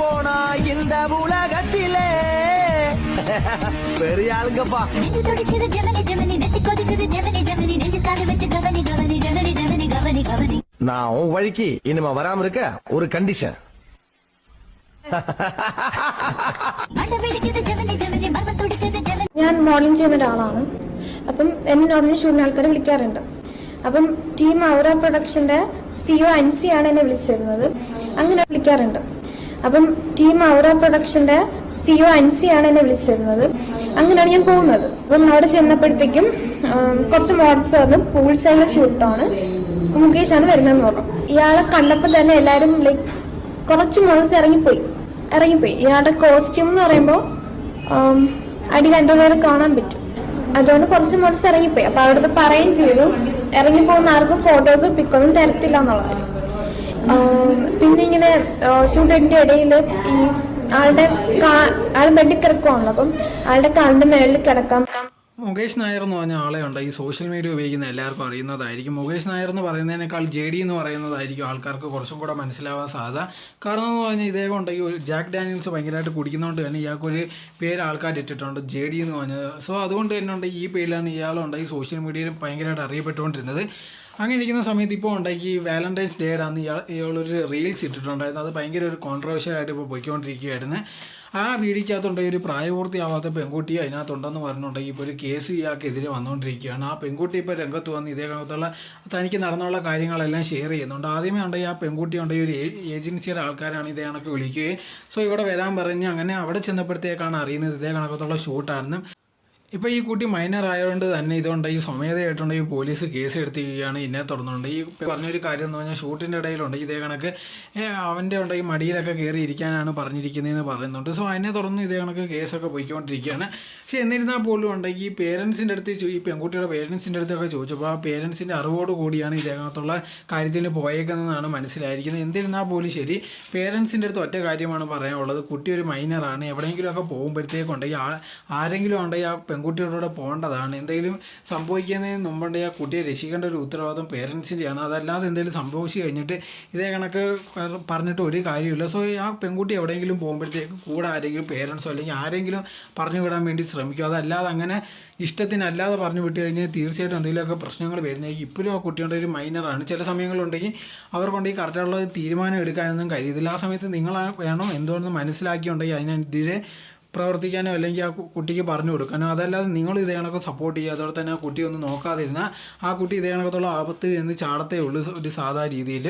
போனா இந்த உலகத்திலே பெரிய ஆளுங்கப்பா நெஞ்சு துடிக்குது ஜெமினி ஜெமினி நெத்தி கொதிக்குது ஜெமினி ஜெமினி நெஞ்சு காது வச்சு கவனி கவனி ஜெமினி ஜெமினி கவனி கவனி நான் உன் வழிக்கு இனிமே வராம இருக்க ஒரு கண்டிஷன் மண்டை வெடிக்குது ஜெமினி ஜெமினி மர்மம் துடிக்குது ஜெமினி ഞാൻ മോഡലിംഗ് ചെയ്യുന്ന ഒരാളാണ് അപ്പം എന്നെ നോർമലി ഷൂട്ടിന് ആൾക്കാർ വിളിക്കാറുണ്ട് അപ്പം ടീം ഔറ പ്രൊഡക്ഷന്റെ സിഒ അൻസി ആണ് എന്നെ വിളിച്ചിരുന്നത് അങ്ങനെ വിളിക്കാറുണ്ട് അപ്പം ടീം ഔറ പ്രൊഡക്ഷന്റെ സിഒ അൻസിയാണ് എന്നെ വിളിച്ചിരുന്നത്. അങ്ങനെയാണ് ഞാൻ പോകുന്നത്. അപ്പം അവിടെ ചെന്നപ്പോഴത്തേക്കും കുറച്ച് മോഡൽസ് വന്നു. പൂൾ സൈഡിലെ ഷൂട്ടാണ് ആണ്. വരുന്നതെന്ന് പറഞ്ഞു. ഇയാളെ കണ്ടപ്പോൾ തന്നെ എല്ലാവരും ലൈക്ക് കുറച്ച് മോഡൽസ് ഇറങ്ങിപ്പോയി. ഇറങ്ങിപ്പോയി. ഇയാളുടെ കോസ്റ്റ്യൂം എന്ന് പറയുമ്പോൾ അടി പോലെ കാണാൻ പറ്റും. അതുകൊണ്ട് കുറച്ച് മോഡൽസ് ഇറങ്ങിപ്പോയി. അപ്പൊ അവിടുത്തെ പറയുകയും ചെയ്തു. ഇറങ്ങിപ്പോകുന്ന ആർക്കും ഫോട്ടോസ് പിക്കൊന്നും തരത്തില്ല എന്നുള്ള കാര്യം. ആം, പിന്നെ ഇങ്ങനെ ഷൂട്ടിന്റെ ഇടയിൽ ഈ ആളുടെ ആൾ ബെഡിൽ കിടക്കുവാണല്ലോ അപ്പം ആളുടെ കാലിന്റെ മേളിൽ കിടക്കാം. മുകേഷ് നായർ എന്ന് പറഞ്ഞ ആളെ ഉണ്ട്. ഈ സോഷ്യൽ മീഡിയ ഉപയോഗിക്കുന്ന എല്ലാവർക്കും അറിയുന്നതായിരിക്കും. മുകേഷ് നായർ എന്ന് പറയുന്നതിനേക്കാൾ ജെ ഡി എന്ന് പറയുന്നതായിരിക്കും ആൾക്കാർക്ക് കുറച്ചും കൂടെ മനസ്സിലാവാൻ സാധ്യത. കാരണം എന്ന് പറഞ്ഞാൽ ഇദ്ദേഹം ഉണ്ടെങ്കിൽ ഒരു ജാക്ക് ഡാനിയൽസ് ഭയങ്കരമായിട്ട് കുടിക്കുന്നതുകൊണ്ട് തന്നെ ഇയാൾക്കൊരു പേര് ആൾക്കാർ ഇട്ടിട്ടുണ്ട് ജെ ഡി എന്ന് പറഞ്ഞത്. സോ അതുകൊണ്ട് തന്നെ ഉണ്ട് ഈ പേരിലാണ് ഇയാളുണ്ട് സോഷ്യൽ മീഡിയയിൽ ഭയങ്കരമായിട്ട് അറിയപ്പെട്ടുകൊണ്ടിരുന്നത്. അങ്ങനെ ഇരിക്കുന്ന സമയത്ത് ഇപ്പോൾ ഉണ്ടാക്കി വാലന്റൈൻസ് ഡേ ആണ് ഇയാൾ ഇയാളൊരു റീൽസ് ഇട്ടിട്ടുണ്ടായിരുന്നു. അത് ഭയങ്കര ഒരു കോൺട്രവേഴ്ഷ്യൽ ആയിട്ട് ഇപ്പോൾ പോയിക്കൊണ്ടിരിക്കുകയായിരുന്നു. ആ വീടിക്കകത്തുണ്ട് ഒരു പ്രായപൂർത്തിയാവാത്ത പെൺകുട്ടി അതിനകത്തുണ്ടെന്ന് പറഞ്ഞിട്ടുണ്ടെങ്കിൽ ഇപ്പോൾ ഒരു കേസ് ഇയാൾക്കെതിരെ വന്നുകൊണ്ടിരിക്കുകയാണ്. ആ പെൺകുട്ടി ഇപ്പോൾ രംഗത്ത് വന്ന് ഇതേ കാലത്തുള്ള തനിക്ക് നടന്നുള്ള കാര്യങ്ങളെല്ലാം ഷെയർ ചെയ്യുന്നുണ്ട്. ആദ്യമേ ഉണ്ടെങ്കിൽ ആ പെൺകുട്ടി ഉണ്ടെങ്കിൽ ഒരു ഏജൻസിയുടെ ആൾക്കാരാണ് ഇതേ കണക്ക് വിളിക്കുകയും. സോ ഇവിടെ വരാൻ പറഞ്ഞ് അങ്ങനെ അവിടെ ചെന്നപ്പോഴത്തേക്കാണ് അറിയുന്നത് ഇതേ കണക്കത്തുള്ള ഷൂട്ടാണെന്നും ഇപ്പോൾ ഈ കുട്ടി മൈനർ ആയതുകൊണ്ട് തന്നെ ഇതുകൊണ്ട് ഈ സ്വമേധയായിട്ടുണ്ട് ഈ പോലീസ് കേസ് എടുത്തിരിക്കുകയാണ്. ഇന്നെ തുടർന്നുണ്ട് ഈ പറഞ്ഞൊരു കാര്യം എന്ന് പറഞ്ഞാൽ ഷൂട്ടിന്റെ ഇടയിലുണ്ട്. ഇതേ കണക്ക് അവന്റെ ഉണ്ട് ഈ മടിയിലൊക്കെ കയറി ഇരിക്കാനാണ് പറഞ്ഞിരിക്കുന്നതെന്ന് പറയുന്നുണ്ട്. സോ അതിനെ തുടർന്ന് ഇതേ കണക്ക് കേസൊക്കെ പോയിക്കൊണ്ടിരിക്കുകയാണ്. പക്ഷെ എന്നിരുന്നാൽ പോലും ഉണ്ടെങ്കിൽ ഈ പേരൻസിന്റെ അടുത്ത് ഈ പെൺകുട്ടിയുടെ പേരൻസിന്റെ അടുത്തൊക്കെ ചോദിച്ചപ്പോൾ ആ പേരൻസിന്റെ അറിവോട് കൂടിയാണ് ഇതേകത്തുള്ള കാര്യത്തിന് പോയേക്കുന്നതെന്നാണ് മനസ്സിലായിരിക്കുന്നത്. എന്നിരുന്നാൽ പോലും ശരി പേരൻസിന്റെ അടുത്ത് ഒറ്റ കാര്യമാണ് പറയാനുള്ളത്. കുട്ടി ഒരു മൈനറാണ് എവിടെയെങ്കിലുമൊക്കെ പോകുമ്പോഴത്തേക്കുണ്ടെങ്കിൽ ആരെങ്കിലും ഉണ്ടെങ്കിൽ ആ പെൺകുട്ടിയുടെ കൂടെ പോകേണ്ടതാണ്. എന്തെങ്കിലും സംഭവിക്കുന്നതിന് മുമ്പുണ്ടെങ്കിൽ ആ കുട്ടിയെ രക്ഷിക്കേണ്ട ഒരു ഉത്തരവാദിത്വം പേരൻസിന്റെയാണ് അതല്ലാതെ എന്തെങ്കിലും സംഭവിച്ചു കഴിഞ്ഞിട്ട് ഇതേ കണക്ക് പറഞ്ഞിട്ട് ഒരു കാര്യമില്ല സോ ആ പെൺകുട്ടി എവിടെയെങ്കിലും പോകുമ്പോഴത്തേക്ക് കൂടെ ആരെങ്കിലും പേരൻസോ അല്ലെങ്കിൽ ആരെങ്കിലും പറഞ്ഞു വിടാൻ വേണ്ടി ശ്രമിക്കുക അതല്ലാതെ അങ്ങനെ ഇഷ്ടത്തിനല്ലാതെ പറഞ്ഞു വിട്ട് കഴിഞ്ഞാൽ തീർച്ചയായിട്ടും എന്തെങ്കിലുമൊക്കെ പ്രശ്നങ്ങൾ വരുന്നതായിരിക്കും. ഇപ്പോഴും ആ കുട്ടിയുടെ ഒരു മൈനറാണ് ചില സമയങ്ങളുണ്ടെങ്കിൽ അവർക്കുണ്ടെങ്കിൽ കറക്റ്റായിട്ടുള്ള തീരുമാനം എടുക്കാനൊന്നും കഴിയത്തില്ല. ആ സമയത്ത് നിങ്ങൾ വേണം എന്തുകൊണ്ടെന്ന് മനസ്സിലാക്കിയുണ്ടെങ്കിൽ അതിനെതിരെ പ്രവർത്തിക്കാനോ അല്ലെങ്കിൽ ആ കുട്ടിക്ക് പറഞ്ഞു കൊടുക്കാനോ അതല്ലാതെ നിങ്ങൾ ഇതേ കണക്ക് സപ്പോർട്ട് ചെയ്യുക. അതോടെ തന്നെ ആ കുട്ടി ഒന്ന് നോക്കാതിരുന്നാൽ ആ കുട്ടി ഇതേ കണക്കത്തുള്ള ആപത്ത് എന്ന് ചാടത്തേ ഉള്ളൂ ഒരു സാധാ രീതിയിൽ